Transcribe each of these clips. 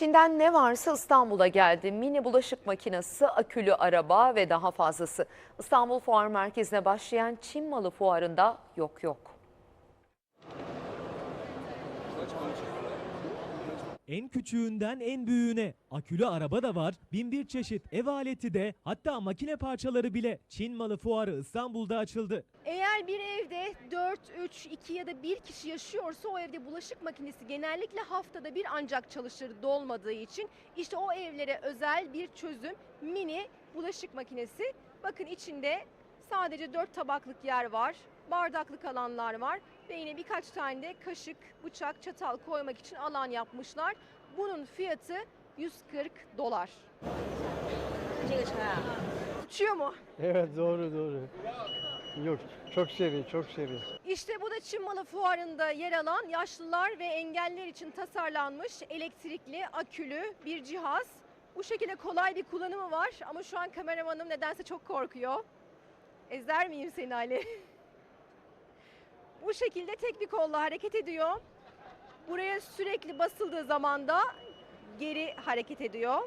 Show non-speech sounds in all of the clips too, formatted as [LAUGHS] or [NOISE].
Çin'den ne varsa İstanbul'a geldi. Mini bulaşık makinesi, akülü araba ve daha fazlası. İstanbul Fuar Merkezi'ne başlayan Çin malı fuarında yok yok. En küçüğünden en büyüğüne akülü araba da var, bin bir çeşit ev aleti de hatta makine parçaları bile Çin malı fuarı İstanbul'da açıldı. Eğer bir evde 4, 3, 2 ya da 1 kişi yaşıyorsa o evde bulaşık makinesi genellikle haftada bir ancak çalışır dolmadığı için işte o evlere özel bir çözüm mini bulaşık makinesi. Bakın içinde sadece 4 tabaklık yer var, bardaklık alanlar var ve yine birkaç tane de kaşık, bıçak, çatal koymak için alan yapmışlar. Bunun fiyatı 140 dolar. Uçuyor mu? Evet doğru doğru. Yok çok seri çok seri. İşte bu da Çin Malı Fuarı'nda yer alan yaşlılar ve engelliler için tasarlanmış elektrikli, akülü bir cihaz. Bu şekilde kolay bir kullanımı var ama şu an kameramanım nedense çok korkuyor. Ezer miyim seni Ali? [LAUGHS] bu şekilde tek bir kolla hareket ediyor. Buraya sürekli basıldığı zaman da geri hareket ediyor.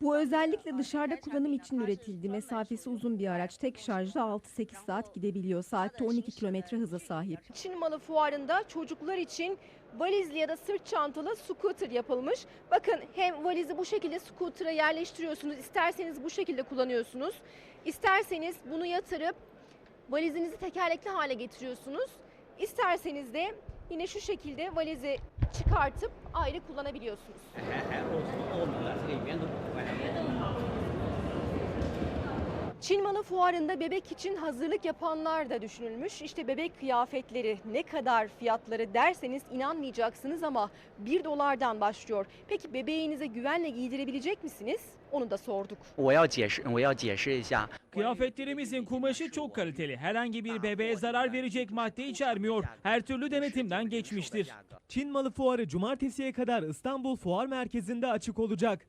Bu özellikle dışarıda kullanım için üretildi. Mesafesi uzun bir araç. Tek şarjda 6-8 saat gidebiliyor. Saatte 12 kilometre hıza sahip. Çin malı fuarında çocuklar için valizli ya da sırt çantalı scooter yapılmış. Bakın hem valizi bu şekilde scooter'a yerleştiriyorsunuz. İsterseniz bu şekilde kullanıyorsunuz. İsterseniz bunu yatırıp valizinizi tekerlekli hale getiriyorsunuz. İsterseniz de yine şu şekilde valizi çıkartıp ayrı kullanabiliyorsunuz. Çin Malı Fuarı'nda bebek için hazırlık yapanlar da düşünülmüş. İşte bebek kıyafetleri ne kadar fiyatları derseniz inanmayacaksınız ama 1 dolardan başlıyor. Peki bebeğinize güvenle giydirebilecek misiniz? Onu da sorduk. Kıyafetlerimizin kumaşı çok kaliteli. Herhangi bir bebeğe zarar verecek madde içermiyor. Her türlü denetimden geçmiştir. Çin Malı Fuarı cumartesiye kadar İstanbul Fuar Merkezi'nde açık olacak.